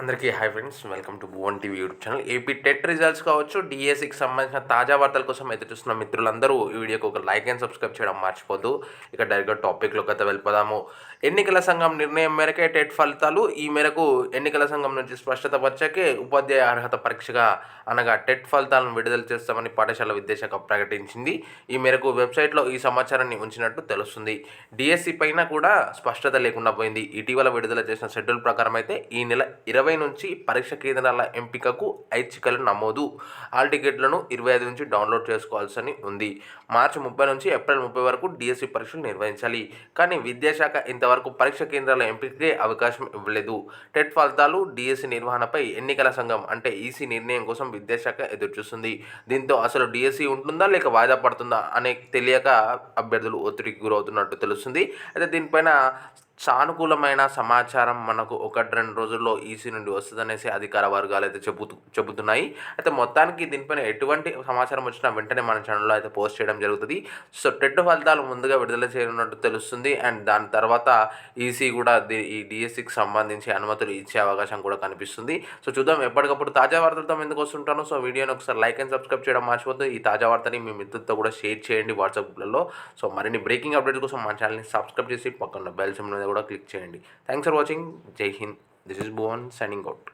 అందరికీ hi friends welcome to Bhuvan TV YouTube channel. AP TET results కావచ్చు డిఎస్సికి సంబంధించిన తాజా వార్తల కోసం ఎదురు చూస్తున్న మిత్రులందరూ ఈ వీడియోకి ఒక లైక్ అండ్ సబ్స్క్రైబ్ చేయడం మర్చిపోద్దు ఇక డైరెక్ట్గా టాపిక్లోకి అయితే వెళ్ళిపోదాము. ఎన్నికల సంఘం నిర్ణయం మేరకే టెట్ ఫలితాలు ఈ మేరకు ఎన్నికల సంఘం నుంచి స్పష్టత వచ్చాకే ఉపాధ్యాయ అర్హత పరీక్షగా అనగా టెట్ ఫలితాలను విడుదల చేస్తామని పాఠశాల విద్యాశాఖ ప్రకటించింది. ఈ మేరకు వెబ్సైట్లో ఈ సమాచారాన్ని ఉంచినట్టు తెలుస్తుంది. డిఎస్సి పైన కూడా స్పష్టత లేకుండా పోయింది. ఇటీవల విడుదల చేసిన షెడ్యూల్ ప్రకారం అయితే ఈ నెల ఇరవై ఇరవై నుంచి పరీక్ష కేంద్రాల ఎంపికకు ఐచ్ఛికలు నమోదు. హాల్ టికెట్లను ఇరవై ఐదు నుంచి డౌన్లోడ్ చేసుకోవాల్సి ఉంది. మార్చి ముప్పై నుంచి ఏప్రిల్ ముప్పై వరకు డిఎస్సి పరీక్షలు నిర్వహించాలి. కానీ విద్యాశాఖ ఇంతవరకు పరీక్ష కేంద్రాల ఎంపికకే అవకాశం ఇవ్వలేదు. టెట్ ఫలితాలు డిఎస్సి నిర్వహణపై ఎన్నికల సంఘం అంటే ఈసీ నిర్ణయం కోసం విద్యాశాఖ ఎదురుచూస్తుంది. దీంతో అసలు డిఎస్సి ఉంటుందా లేక వాయిదా పడుతుందా అనే తెలియక అభ్యర్థులు ఒత్తిడికి గురవుతున్నట్టు తెలుస్తుంది. అయితే దీనిపైన సానుకూలమైన సమాచారం మనకు ఒకటి రెండు రోజుల్లో ఈసీ నుండి వస్తుందనేసి అధికార వర్గాలు అయితే చెబుతూ చెబుతున్నాయి. అయితే మొత్తానికి దీనిపైన ఎటువంటి సమాచారం వచ్చినా వెంటనే మన ఛానల్లో అయితే పోస్ట్ చేయడం జరుగుతుంది. సో టెట్ ఫలితాలు ముందుగా విడుదల చేయనున్నట్టు తెలుస్తుంది. అండ్ దాని తర్వాత ఈసీ కూడా ఈ డిఎస్సికి సంబంధించి అనుమతులు ఇచ్చే అవకాశం కూడా కనిపిస్తుంది. సో చూద్దాం ఎప్పటికప్పుడు తాజా వార్తలతో ఎందుకు వస్తుంటాను. సో వీడియోని ఒకసారి లైక్ అండ్ సబ్స్క్రైబ్ చేయడం మర్చిపోద్దు ఈ తాజా వార్తని మీ మిత్రులతో కూడా షేర్ చేయండి వాట్సాప్లలో సో మరిన్ని బ్రేకింగ్ అప్డేట్స్ కోసం మన ఛానల్ని సబ్స్క్రైబ్ చేసి పక్కన బెల్ సిమ్ మీద కూడా క్లిక్ చేయండి. థ్యాంక్స్ ఫర్ వాచింగ్ జై Hind this is Bhuvan signing out